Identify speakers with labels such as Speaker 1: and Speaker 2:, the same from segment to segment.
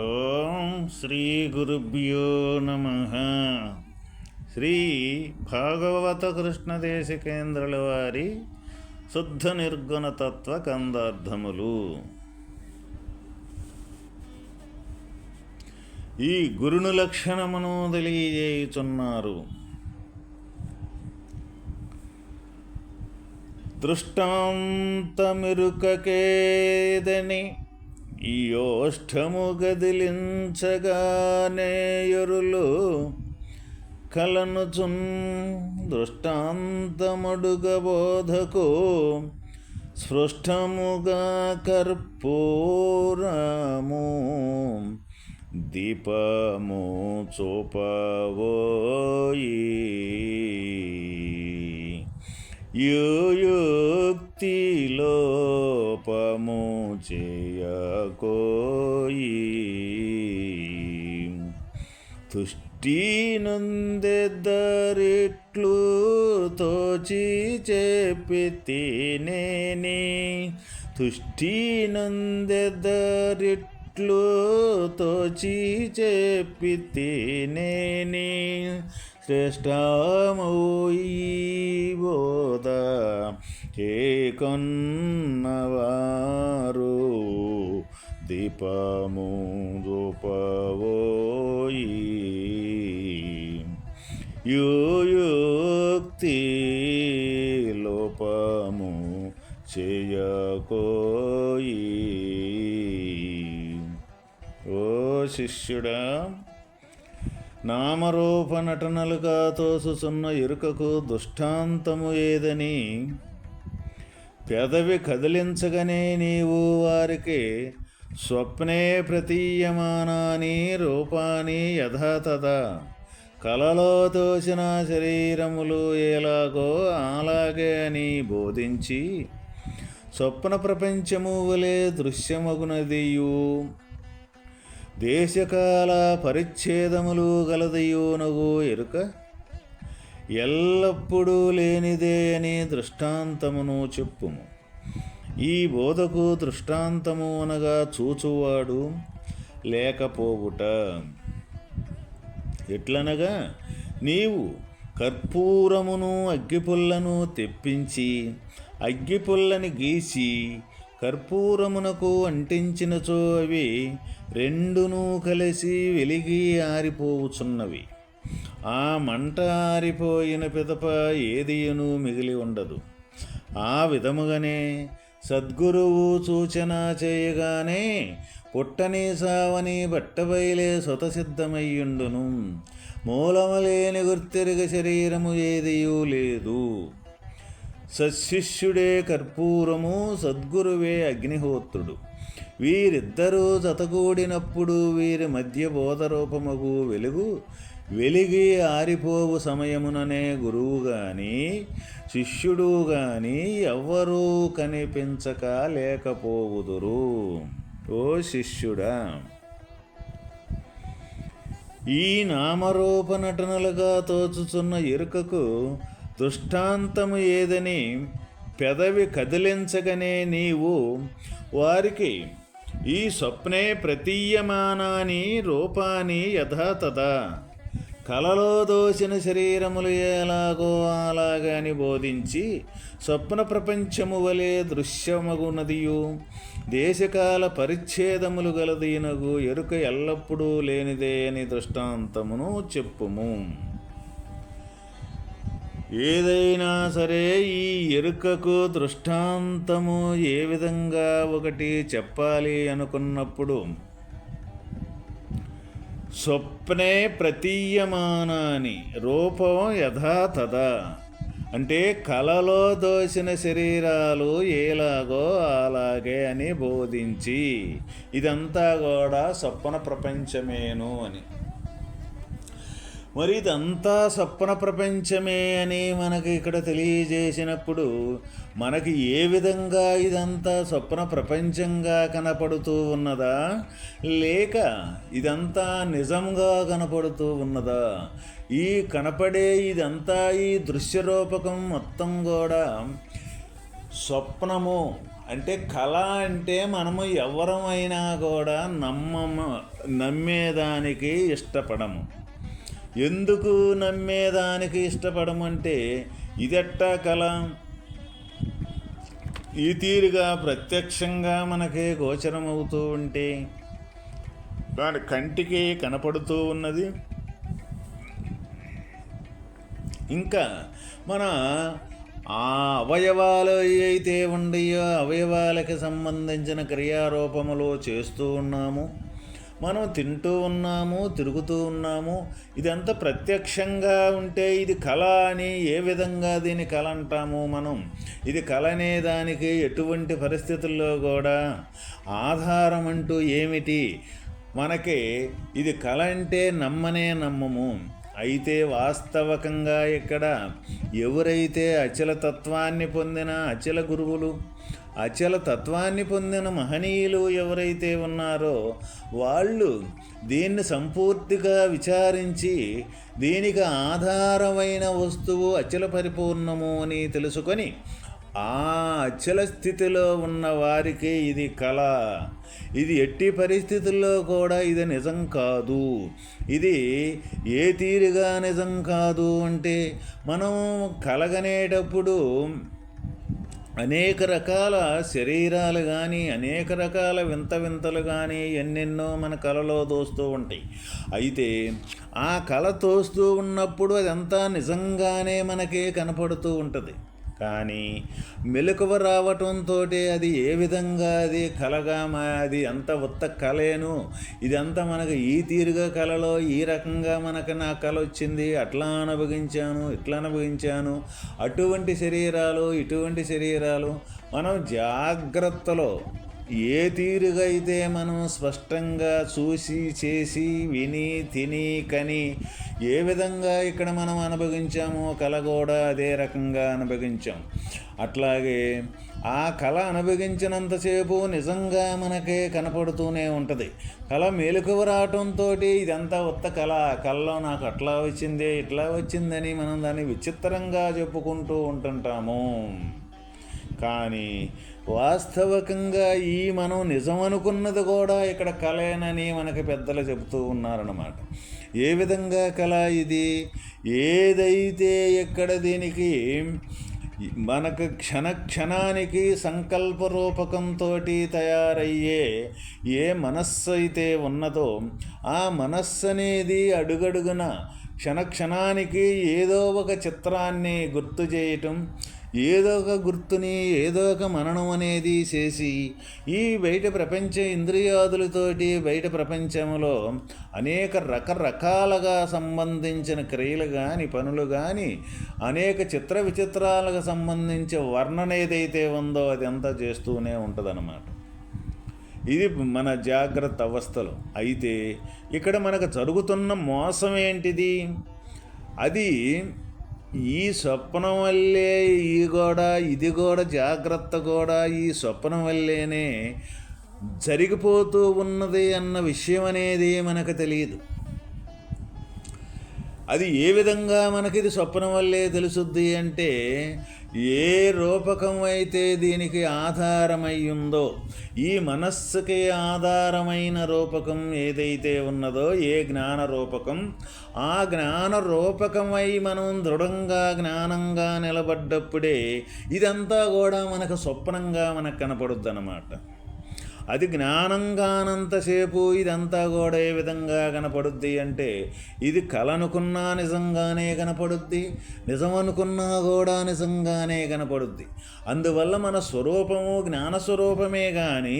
Speaker 1: ఓం శ్రీ గురుభ్యో నమ. శ్రీ భాగవత కృష్ణదేశికేంద్రుల వారి శుద్ధ నిర్గుణ తత్వ కందార్థములు. ఈ గురుణు లక్షణమును తెలియజేయుచున్నారు. దృష్టాంతమిరుకకేదని ఈ ఓష్ఠము గదిలించగానే ఎరులు కలనుచున్ దృష్టాంతమడుగబోధకు స్పృష్టముగా కర్పూరము దీపము చూపవోయి. భక్తి లోపము చేయకోయి. తుష్టి నుందెద్దరిట్లు తోచి చెప్పితేనేని తుష్టి నుందెద్దరిట్లు తోచి చెప్పితేనేని శ్రేష్టమోయి బోధ కొన్నవారు దీపము రూపవోయి యుక్తి లోపము చేయకోయి. ఓ శిష్యుడా నామరూప నటనలుగా తోసుసున్న ఎరుకకు దుష్టాంతము ఏదని పెదవి కదిలించగనే నీవు వారికి స్వప్నే ప్రతీయమానాని రూపాన్ని యథాతథ. కలలో తోసిన శరీరములు ఎలాగో అలాగే అని బోధించి స్వప్న ప్రపంచము వలె దృశ్యమగునదియు. దేశకాల పరిచ్ఛేదములు గలదయోనగు ఎరుక ఎల్లప్పుడూ లేనిదే అని దృష్టాంతమును చెప్పుము. ఈ బోధకు దృష్టాంతము అనగా చూచువాడు లేకపోవుట. ఎట్లనగా నీవు కర్పూరమును అగ్గిపుల్లను తెప్పించి అగ్గిపుల్లని గీసి కర్పూరమునకు అంటించినచో అవి రెండును కలిసి వెలిగి ఆరిపోవుచున్నవి. ఆ మంట ఆరిపోయిన పిదప ఏదియను మిగిలి ఉండదు. ఆ విధముగానే సద్గురువు సూచన చేయగానే పుట్టని సావని బట్టబయలే స్వతసిద్ధమయ్యుండును. మూలము లేని గుర్తిరిగ శరీరము ఏదియూ లేదు. సశిష్యుడే కర్పూరము సద్గురువే అగ్నిహోత్రుడు. వీరిద్దరూ జతగూడినప్పుడు వీరి మధ్య బోధరూపముగు వెలుగు వెలిగి ఆరిపోవు సమయముననే గురువు గాని శిష్యుడు గాని ఎవ్వరూ కనిపించక లేకపోవుదురు. ఓ శిష్యుడా! ఈ నామరూప నటనలుగా తోచుచున్న ఎరుకకు దృష్టాంతము ఏదని పెదవి కదిలించగనే నీవు వారికి ఈ స్వప్నే ప్రతీయమానాని రూపాన్ని యథాతథా. కలలో దోచిన శరీరములు ఎలాగో అలాగని బోధించి స్వప్న ప్రపంచము వలె దృశ్యమగునదియు దేశకాల పరిచ్ఛేదములు గలదీనగు ఎరుక ఎల్లప్పుడూ లేనిదే అని దృష్టాంతమును చెప్పుము. ఏదైనా సరే ఈ ఎరుకకు దృష్టాంతము ఏ విధంగా ఒకటి చెప్పాలి అనుకున్నప్పుడు స్వప్నే ప్రతీయమానాని రూపం యథాతథ అంటే కలలో దోసిన శరీరాలు ఏలాగో అలాగే అని బోధించి ఇదంతా కూడా స్వప్న ప్రపంచమేను అని. మరి ఇదంతా స్వప్న ప్రపంచమే అని మనకి ఇక్కడ తెలియజేసినప్పుడు మనకి ఏ విధంగా ఇదంతా స్వప్న ప్రపంచంగా కనపడుతూ ఉన్నదా? లేక ఇదంతా నిజంగా కనపడుతూ ఉన్నదా? ఈ కనపడే ఇదంతా ఈ దృశ్యరూపకం మొత్తం కూడా స్వప్నము అంటే కళ అంటే మనము ఎవరమైనా కూడా నమ్మము నమ్మేదానికి ఇష్టపడము. ఎందుకు నమ్మేదానికి ఇష్టపడమంటే ఇదెట్టా కళ ఈ తీరుగా ప్రత్యక్షంగా మనకి గోచరమవుతూ ఉంటే దాని కంటికి కనపడుతూ ఉన్నది. ఇంకా మన ఆ అవయవాలు అయితే ఉండయో అవయవాలకి సంబంధించిన క్రియారూపములు చేస్తూ ఉన్నాము. మనం తింటూ ఉన్నాము తిరుగుతూ ఉన్నాము. ఇదంతా ప్రత్యక్షంగా ఉంటే ఇది కళ అని ఏ విధంగా దీని కళ అంటాము మనం? ఇది కళ అనే దానికి ఎటువంటి పరిస్థితుల్లో కూడా ఆధారం అంటూ ఏమిటి? మనకి ఇది కళ అంటే నమ్మనే నమ్మము. అయితే వాస్తవకంగా ఇక్కడ ఎవరైతే అచల తత్వాన్ని పొందిన అచల గురువులు అచల తత్వాన్ని పొందిన మహనీయులు ఎవరైతే ఉన్నారో వాళ్ళు దీన్ని సంపూర్తిగా విచారించి దీనికి ఆధారమైన వస్తువు అచల పరిపూర్ణము అని తెలుసుకొని ఆ అచల స్థితిలో ఉన్న వారికి ఇది కళ. ఇది ఎట్టి పరిస్థితుల్లో కూడా ఇది నిజం కాదు. ఇది ఏ తీరుగా నిజం కాదు అంటే మనం కలగనేటప్పుడు అనేక రకాల శరీరాలు కానీ అనేక రకాల వింత వింతలు కానీ ఎన్నెన్నో మన కలలో తోస్తూ ఉంటాయి. అయితే ఆ కళ తోస్తూ ఉన్నప్పుడు అదంతా నిజంగానే మనకి కనపడుతూ ఉంటుంది. కానీ మెలకువ రావటంతో అది ఏ విధంగా అది కలగా మా అది అంత ఉత్త కలేను ఇదంతా మనకు ఈ తీరుగా కలలో ఈ రకంగా మనకు నా కళ వచ్చింది. అట్లా అనుభవించాను ఇట్లా అనుభవించాను. అటువంటి శరీరాలు ఇటువంటి శరీరాలు మనం జాగ్రత్తలో ఏ తీరుగైతే మనం స్పష్టంగా చూసి చేసి విని తిని కని ఏ విధంగా ఇక్కడ మనం అనుభవించామో కళ కూడా అదే రకంగా అనుభవించాం. అట్లాగే ఆ కళ అనుభవించినంతసేపు నిజంగా మనకే కనపడుతూనే ఉంటుంది. కళ మెలకువ రావటంతో ఇదంతా ఉత్త కళ. కళలో నాకు అట్లా వచ్చిందే ఇట్లా వచ్చిందని మనం దాన్ని విచిత్రంగా చెప్పుకుంటూ ఉంటుంటాము. కానీ వాస్తవకంగా ఈ మనం నిజం అనుకున్నది కూడా ఇక్కడ కలేనని మనకి పెద్దలు చెబుతూ ఉన్నారన్నమాట. ఏ విధంగా కళ ఇది? ఏదైతే ఇక్కడ దీనికి మనకు క్షణ క్షణానికి సంకల్ప రూపకంతో తయారయ్యే ఏ మనస్సు అయితే ఉన్నదో ఆ మనస్సు అనేది అడుగడుగున క్షణక్షణానికి ఏదో ఒక చిత్రాన్ని గుర్తు చేయటం ఏదో ఒక గుర్తుని ఏదో ఒక మననం అనేది చేసి ఈ బయట ప్రపంచ ఇంద్రియాదులతోటి బయట ప్రపంచంలో అనేక రకరకాలుగా సంబంధించిన క్రియలు కానీ పనులు కానీ అనేక చిత్ర విచిత్రాలకు సంబంధించి వర్ణన ఏదైతే ఉందో అది అంతా చేస్తూనే ఉంటుందన్నమాట. ఇది మన జాగ్రత్త అవస్థలు. అయితే ఇక్కడ మనకు జరుగుతున్న మోసం ఏంటిది? అది ఈ స్వప్నం వల్లే ఈ కూడా ఇది కూడా జాగ్రత్త కూడా ఈ స్వప్నం వల్లేనే జరిగిపోతూ ఉన్నది అన్న విషయం అనేది మనకు తెలియదు. అది ఏ విధంగా మనకి ఇది స్వప్నం వల్లే తెలుసుద్ది అంటే ఏ రూపకం అయితే దీనికి ఆధారమై ఉందో ఈ మనస్సుకి ఆధారమైన రూపకం ఏదైతే ఉన్నదో ఏ జ్ఞాన రూపకం ఆ జ్ఞాన రూపకమై మనం దృఢంగా జ్ఞానంగా నిలబడ్డప్పుడే ఇదంతా కూడా మనకు స్వప్నంగా మనకు కనపడుద్ది అన్నమాట అది జ్ఞానం కానంతసేపు ఇదంతా కూడా ఏ విధంగా కనపడుద్ది అంటే ఇది కలనుకున్నా నిజంగానే కనపడుద్ది నిజమనుకున్నా కూడా నిజంగానే కనపడుద్ది. అందువల్ల మన స్వరూపము జ్ఞానస్వరూపమే కానీ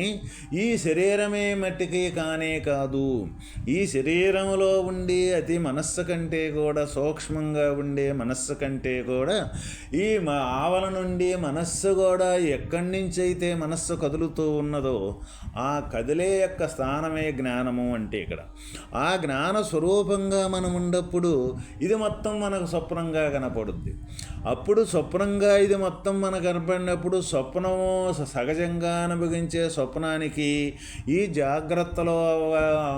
Speaker 1: ఈ శరీరమే మట్టికి కానే కాదు. ఈ శరీరంలో ఉండి అతి మనస్సు కంటే కూడా సూక్ష్మంగా ఉండే మనస్సు కంటే కూడా ఈ ఆవల నుండి మనస్సు కూడా ఎక్కడి నుంచైతే అయితే మనస్సు కదులుతూ ఉన్నదో ఆ కదిలే యొక్క స్థానమే జ్ఞానము అంటే ఇక్కడ. ఆ జ్ఞాన స్వరూపంగా మనం ఉన్నప్పుడు ఇది మొత్తం మనకు స్వప్నంగా కనపడుద్ది. అప్పుడు స్వప్నంగా ఇది మొత్తం మనకు కనపడినప్పుడు స్వప్నము సహజంగా అనుభవించే స్వప్నానికి ఈ జాగ్రత్తలో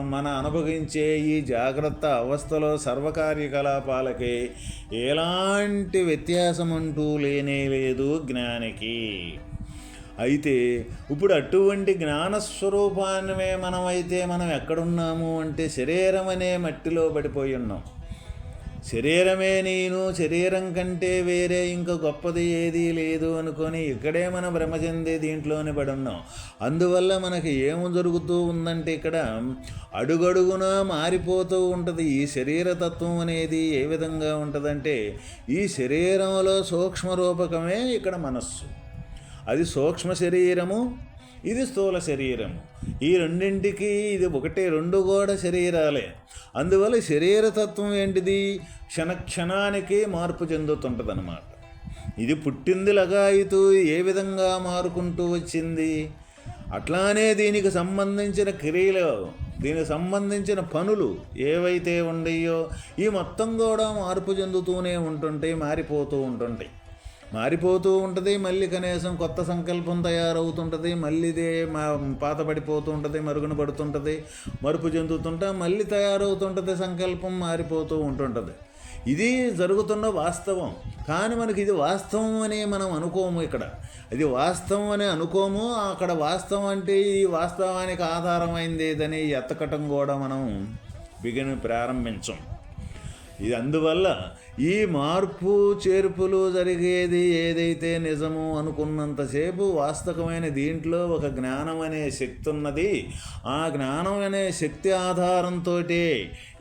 Speaker 1: మన అనుభవించే ఈ జాగ్రత్త అవస్థలో సర్వకార్యకలాపాలకి ఎలాంటి వ్యత్యాసం అంటూ లేనే లేదు జ్ఞానికి. అయితే ఇప్పుడు అటువంటి జ్ఞానస్వరూపాన్నే మనమైతే మనం ఎక్కడున్నాము అంటే శరీరం అనే మట్టిలో పడిపోయి ఉన్నాం. శరీరమే నేను శరీరం కంటే వేరే ఇంకా గొప్పది ఏదీ లేదు అనుకొని ఇక్కడే మన భ్రమ చెందే దీంట్లోనే పడి ఉన్నాం అందువల్ల మనకి ఏమి జరుగుతూ ఉందంటే ఇక్కడ అడుగడుగునా మారిపోతూ ఉంటుంది ఈ శరీరతత్వం అనేది ఏ విధంగా ఉంటుందంటే ఈ శరీరంలో సూక్ష్మ రూపకమే ఇక్కడ మనస్సు. అది సూక్ష్మ శరీరము ఇది స్థూల శరీరము. ఈ రెండింటికి ఇది ఒకటే రెండు కూడా శరీరాలే. అందువల్ల శరీరతత్వం ఏంటిది? క్షణక్షణానికి మార్పు చెందుతుంటుంది అన్నమాట ఇది పుట్టింది లగాయితూ ఏ విధంగా మారుకుంటూ వచ్చింది? అట్లానే దీనికి సంబంధించిన క్రియలు దీనికి సంబంధించిన పనులు ఏవైతే ఉండయో ఈ మొత్తం కూడా మార్పు చెందుతూనే ఉంటుంటాయి మారిపోతూ ఉంటుంటాయి. మారిపోతూ ఉంటుంది మళ్ళీ కనీసం కొత్త సంకల్పం తయారవుతుంటుంది మళ్ళీ మా పాత పడిపోతూ ఉంటుంది మరుగున పడుతుంటుంది మరుపు చెందుతుంటా మళ్ళీ తయారవుతుంటుంది సంకల్పం మారిపోతూ ఉంటుంటుంది. ఇది జరుగుతున్న వాస్తవం. కానీ మనకి ఇది వాస్తవం అని మనం అనుకోము ఇక్కడ. అది వాస్తవం అని అనుకోము. అక్కడ వాస్తవం అంటే ఈ వాస్తవానికి ఆధారమైంది ఏదని ఎత్తకటం కూడా మనం బిగిన ప్రారంభించం. ఇది అందువల్ల ఈ మార్పు చేర్పులు జరిగేది ఏదైతే నిజము అనుకున్నంతసేపు వాస్తవమైన దీంట్లో ఒక జ్ఞానం అనే శక్తి ఉన్నది. ఆ జ్ఞానం అనే శక్తి ఆధారంతో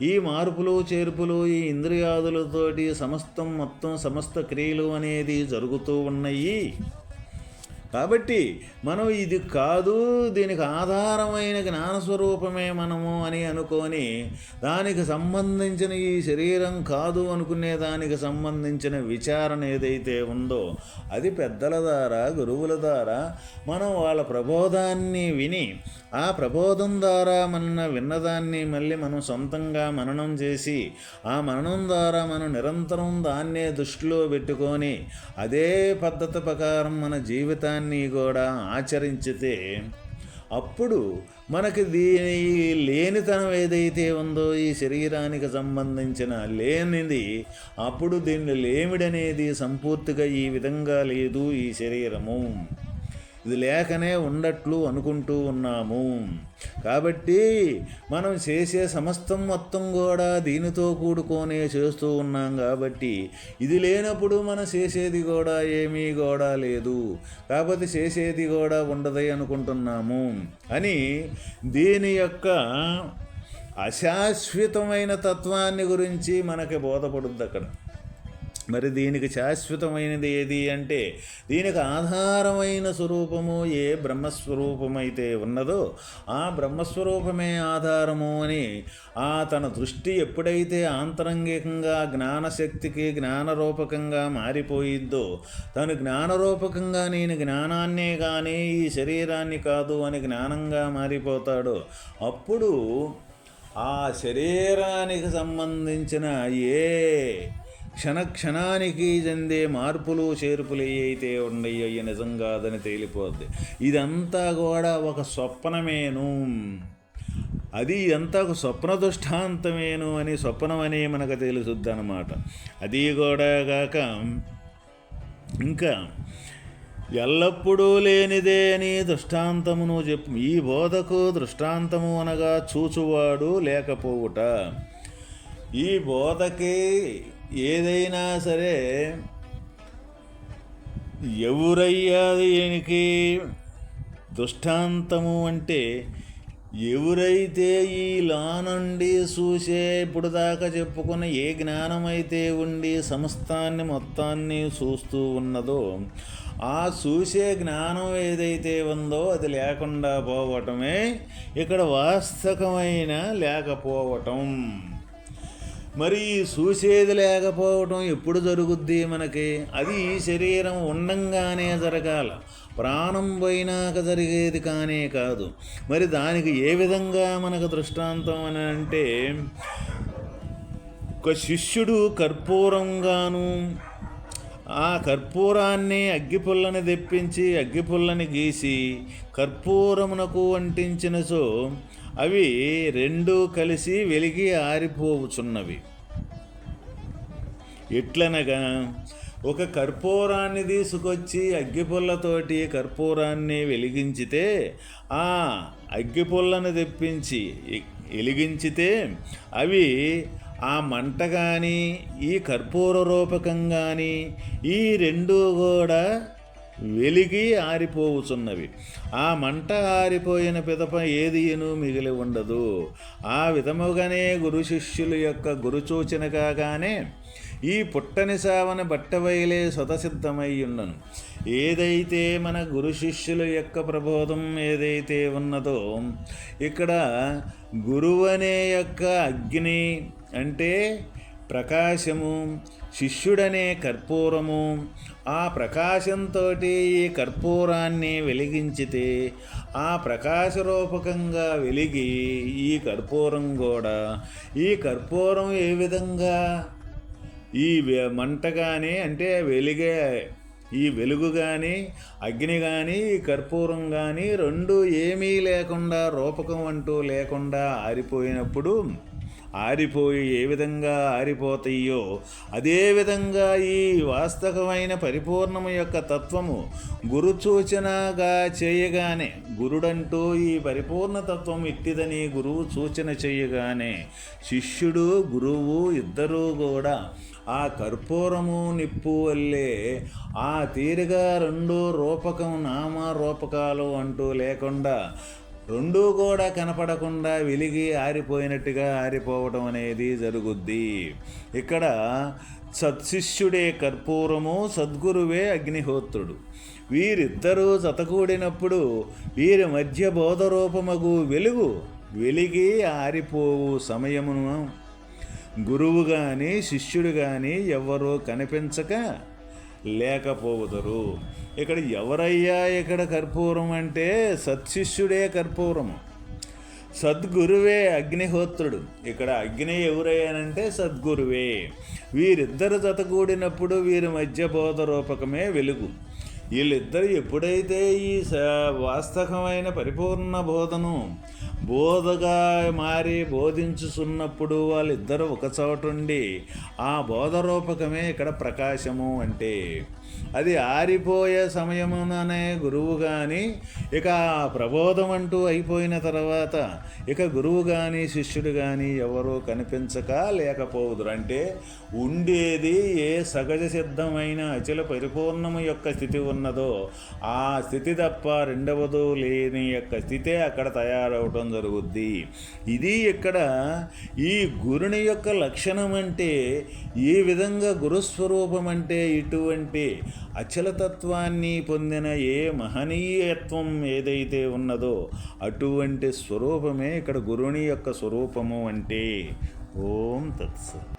Speaker 1: ఈ మార్పులు చేర్పులు ఈ ఇంద్రియాదులతోటి సమస్తం మొత్తం సమస్త క్రియలు అనేది జరుగుతూ ఉన్నాయి. కాబట్టి మనం ఇది కాదు దీనికి ఆధారమైన జ్ఞానస్వరూపమే మనము అని అనుకొని దానికి సంబంధించిన ఈ శరీరం కాదు అనుకునే దానికి సంబంధించిన విచారణ ఏదైతే ఉందో అది పెద్దల ద్వారా గురువుల ద్వారా మనం వాళ్ళ ప్రబోధాన్ని విని ఆ ప్రబోధం ద్వారా మన విన్నదాన్ని మళ్ళీ మనం సొంతంగా మననం చేసి ఆ మననం ద్వారా మనం నిరంతరం దాన్నే దృష్టిలో పెట్టుకొని అదే పద్ధతి ప్రకారం మన జీవితాన్ని కూడా ఆచరించితే అప్పుడు మనకి దీని లేనితనం ఏదైతే ఉందో ఈ శరీరానికి సంబంధించిన లేనిది అప్పుడు దీన్ని లేమిడనేది సంపూర్తిగా ఈ విధంగా లేదు ఈ శరీరము. ఇది లేకనే ఉండట్లు అనుకుంటూ ఉన్నాము. కాబట్టి మనం చేసే సమస్తం మొత్తం కూడా దీనితో కూడుకొనే చేస్తూ ఉన్నాం కాబట్టి ఇది లేనప్పుడు మనం చేసేది కూడా ఏమీ కూడా లేదు. కాబట్టి చేసేది కూడా ఉండదు అనుకుంటున్నాము. అని దీని యొక్క అశాశ్వతమైన తత్వాన్ని గురించి మనకి బోధపడుద్ది అక్కడ మరి దీనికి శాశ్వతమైనది ఏది అంటే దీనికి ఆధారమైన స్వరూపము ఏ బ్రహ్మస్వరూపమైతే ఉన్నదో ఆ బ్రహ్మస్వరూపమే ఆధారము అని ఆ తన దృష్టి ఎప్పుడైతే ఆంతరంగికంగా జ్ఞానశక్తికి జ్ఞానరూపకంగా మారిపోయిద్దో తను జ్ఞానరూపకంగా నేను జ్ఞానాన్నే కానీ ఈ శరీరాన్ని కాదు అని జ్ఞానంగా మారిపోతాడో అప్పుడు ఆ శరీరానికి సంబంధించిన ఏ క్షణ క్షణానికి చెందే మార్పులు చేర్పులు ఏవైతే ఉన్నాయో అవి నిజం కాదని తేలిపోద్ది. ఇదంతా కూడా ఒక స్వప్నమేను. అది ఇదంతా ఒక స్వప్న దృష్టాంతమేను అని స్వప్నం మనకు తెలుసుద్ది అనమాట అది కూడా కాక ఇంకా ఎల్లప్పుడూ లేనిదే అని దృష్టాంతమును చెప్పు. ఈ బోధకు దృష్టాంతము అనగా చూచువాడు లేకపోవుట. ఈ బోధకి ఏదైనా సరే ఎవరయ్యా దీనికి దృష్టాంతము అంటే ఎవరైతే ఈ లానండి చూసే ఇప్పుడు దాకా చెప్పుకున్న ఏ జ్ఞానమైతే ఉండి సమస్తాన్ని మొత్తాన్ని చూస్తూ ఉన్నదో ఆ చూసే జ్ఞానం ఏదైతే ఉందో అది లేకుండా పోవటమే ఇక్కడ వాస్తవమైన లేకపోవటం. మరి చూసేది లేకపోవటం ఎప్పుడు జరుగుద్ది మనకి? అది శరీరం ఉండంగానే జరగాల. ప్రాణం పోయినాక జరిగేది కానే కాదు. మరి దానికి ఏ విధంగా మనకు దృష్టాంతం అని అంటే ఒక శిష్యుడు కర్పూరంగాను ఆ కర్పూరాన్ని అగ్గిపుల్లని తెప్పించి అగ్గిపుల్లని గీసి కర్పూరమునకు అంటించినచో అవి రెండు కలిసి వెలిగి ఆరిపోవుచున్నవి. ఎట్లనగా ఒక కర్పూరాన్ని తీసుకొచ్చి అగ్గిపుల్లతోటి కర్పూరాన్ని వెలిగించితే ఆ అగ్గిపుల్లను తెప్పించి వెలిగించితే అవి ఆ మంట కానీ ఈ కర్పూర రూపకం కానీ ఈ రెండు కూడా వెలిగి ఆరిపోవుచున్నవి. ఆ మంట ఆరిపోయిన పిదప ఏదియను మిగిలి ఉండదు. ఆ విధముగానే గురు శిష్యుల యొక్క గురుచూచన కాగానే ఈ పుట్టని సావన బట్టవైలే స్వతసిద్ధమై ఉన్నను ఏదైతే మన గురు శిష్యుల యొక్క ప్రబోధం ఏదైతే ఉన్నదో ఇక్కడ గురువనే యొక్క అగ్ని అంటే ప్రకాశము శిష్యుడనే కర్పూరము. ఆ ప్రకాశంతో ఈ కర్పూరాన్ని వెలిగించితే ఆ ప్రకాశరూపకంగా వెలిగి ఈ కర్పూరం కూడా ఈ కర్పూరం ఏ విధంగా? ఈ మంట కానీ అంటే వెలిగే ఈ వెలుగు కానీ అగ్ని కానీ ఈ కర్పూరం కానీ రెండు ఏమీ లేకుండా రూపకం అంటూ లేకుండా ఆరిపోయినప్పుడు ఆరిపోయి ఏ విధంగా ఆరిపోతాయో అదేవిధంగా ఈ వాస్తవమైన పరిపూర్ణము యొక్క తత్వము గురు సూచనగా చేయగానే గురుడంటూ ఈ పరిపూర్ణ తత్వం ఇట్టిదని గురువు సూచన చేయగానే శిష్యుడు గురువు ఇద్దరూ కూడా ఆ కర్పూరము నిప్పు వల్లే ఆ తీరుగా రెండు రూపకం నామ రూపకాలు అంటూ లేకుండా రెండూ కూడా కనపడకుండా వెలిగి ఆరిపోయినట్టుగా ఆరిపోవటం అనేది జరుగుద్ది. ఇక్కడ సత్శిష్యుడే కర్పూరము సద్గురువే అగ్నిహోత్రుడు. వీరిద్దరూ జతకూడినప్పుడు వీరి మధ్య బోధరూపమగు వెలుగు వెలిగి ఆరిపోవు సమయమును. గురువు కానీ శిష్యుడు కానీ ఎవ్వరూ కనిపించక లేకపోవుదరు. ఇక్కడ ఎవరయ్యా ఇక్కడ కర్పూరం అంటే సత్శిష్యుడే కర్పూరము. సద్గురువే అగ్నిహోత్రుడు. ఇక్కడ అగ్ని ఎవరయ్యానంటే సద్గురువే. వీరిద్దరు జతగూడినప్పుడు వీరి మధ్య బోధ రూపకమే వెలుగు. వీళ్ళిద్దరు ఎప్పుడైతే ఈ వాస్తవమైన పరిపూర్ణ బోధను బోధగా మారి బోధించుచున్నప్పుడు వాళ్ళిద్దరూ ఒక చోటుండి ఆ బోధరూపకమే ఇక్కడ ప్రకాశము అంటే అది ఆరిపోయే సమయముననే గురువు కానీ ఇక ప్రబోధం అంటూ అయిపోయిన తర్వాత ఇక గురువు కానీ శిష్యుడు కానీ ఎవరూ కనిపించక లేకపోదురు అంటే ఉండేది ఏ సహజ సిద్ధమైన అచల పరిపూర్ణము యొక్క స్థితి ఉన్నదో ఆ స్థితి తప్ప రెండవదో లేని యొక్క స్థితే అక్కడ తయారవటం జరుగుద్ది. ఇది ఇక్కడ ఈ గురుని యొక్క లక్షణం అంటే ఏ విధంగా గురుస్వరూపం అంటే ఇటువంటి అచలతత్వాన్ని పొందిన ఏ మహనీయత్వం ఏదైతే ఉన్నదో అటువంటి స్వరూపమే ఇక్కడ గురుని యొక్క స్వరూపము అంటే ఓం తత్సత్.